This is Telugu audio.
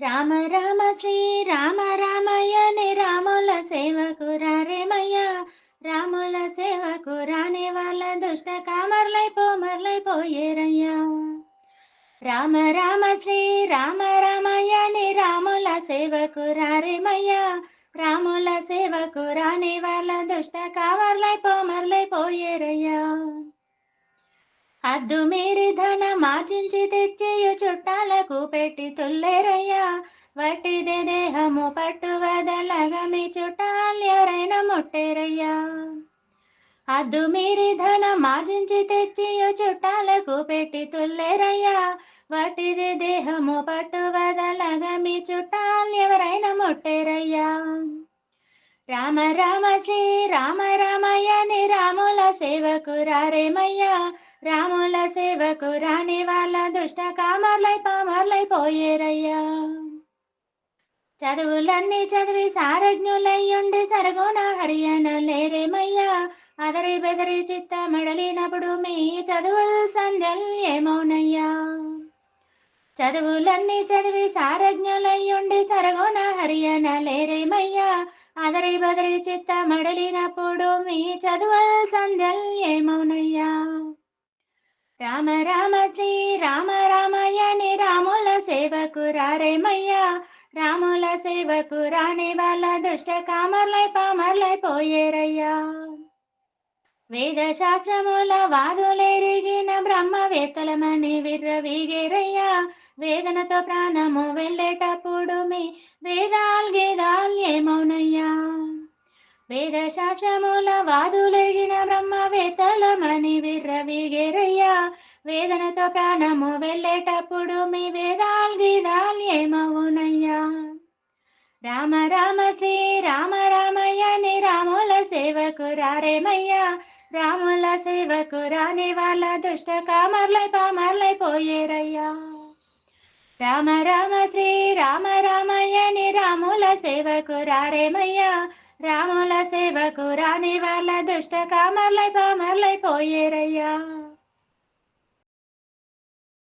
రామ రామ శ్రీ రామ రామయ్యని రాముల సేవకు రారేమయ్య? రాముల సేవకు రాని వాళ్ళ దుష్ట కామర్లై పోమర్లై పోయేరయ్యా. రామ రామ శ్రీ రామ రామయ్యని రాముల సేవకు రారేమయ్య? రాముల సేవకు రాని వాళ్ళ దుష్ట కామర్లై పోమర్లై పోయేరయ్యా. అద్దు మీరి ధన మార్చించి చుట్టాలకు పెట్టి తుల్లేరయ్యా వట్టిదే దేహము పట్టు వదలగా మీ ముట్టేరయ్యా. అద్దు మీరి ధన మార్జించి తెచ్చి చుట్టాలకు పెట్టి తుల్లేరయ్యా వాటిది దేహము పట్టు వదలగా మీ చుట్టాలు ఎవరైనా ముట్టేరయ్యా. రామ రామ శ్రీ రామ రామయ్యని రాముల సేవకు రేమయ్య రాముల సేవకు రాని వాళ్ళ దుష్ట కామర్లై పామర్లై పోయేరయ్యా చదువులన్నీ చదివి సారజ్ఞులయ్యుండి సరగోన హరియన లేరేమయ్యా అదరి బెదరి చిత్త మడలినప్పుడు మీ చదువులు సంధ్యలు ఏమోనయ్యా చదువులన్నీ చదివి సారజ్ఞులయ్యుండి సరగోన హరియన లేరేమయ్యా అదరి బదరి చిత్త మడలినప్పుడు మీ చదువల్ సంధ్యల్ ఏమోనయ్యా రామ రామ శ్రీ రామ రామయ్యని రాముల సేవకు రారేమయ్యా. రాముల సేవకు రాని వాళ్ళ దుష్ట కామర్లై పామర్లై పోయేరయ్యా. వేద శాస్త్రముల వాదులెరిగిన బ్రహ్మవేత్తలమని విర్రవీగేరయ్యా. వేదనతో ప్రాణము వెళ్ళేటప్పుడు మీ వేదాల్ గేదాల్ ఏమౌనయ్యా? వేద శాస్త్రముల వాదులెరిగిన బ్రహ్మవేత్తలమని విర్రవీగేరయ్యా. వేదనతో ప్రాణము వెళ్ళేటప్పుడు మీ వేదాల్ గీదాల్ ఏమవునయ్యా రామ రామ శ్రీ రామ రామయ్యని రాముల సేవకు రారేమయ్యా రాముల సేవకు రాని వాళ్ళ దుష్ట కామర్లై పామర్లై పోయేరయ్యా. రామ రామ శ్రీ రామ రామయ్యని రాముల సేవకు రారేమయ్యా. రాముల సేవకు రాని వాళ్ళ దుష్ట కామర్లై పామర్లై పోయేరయ్యా.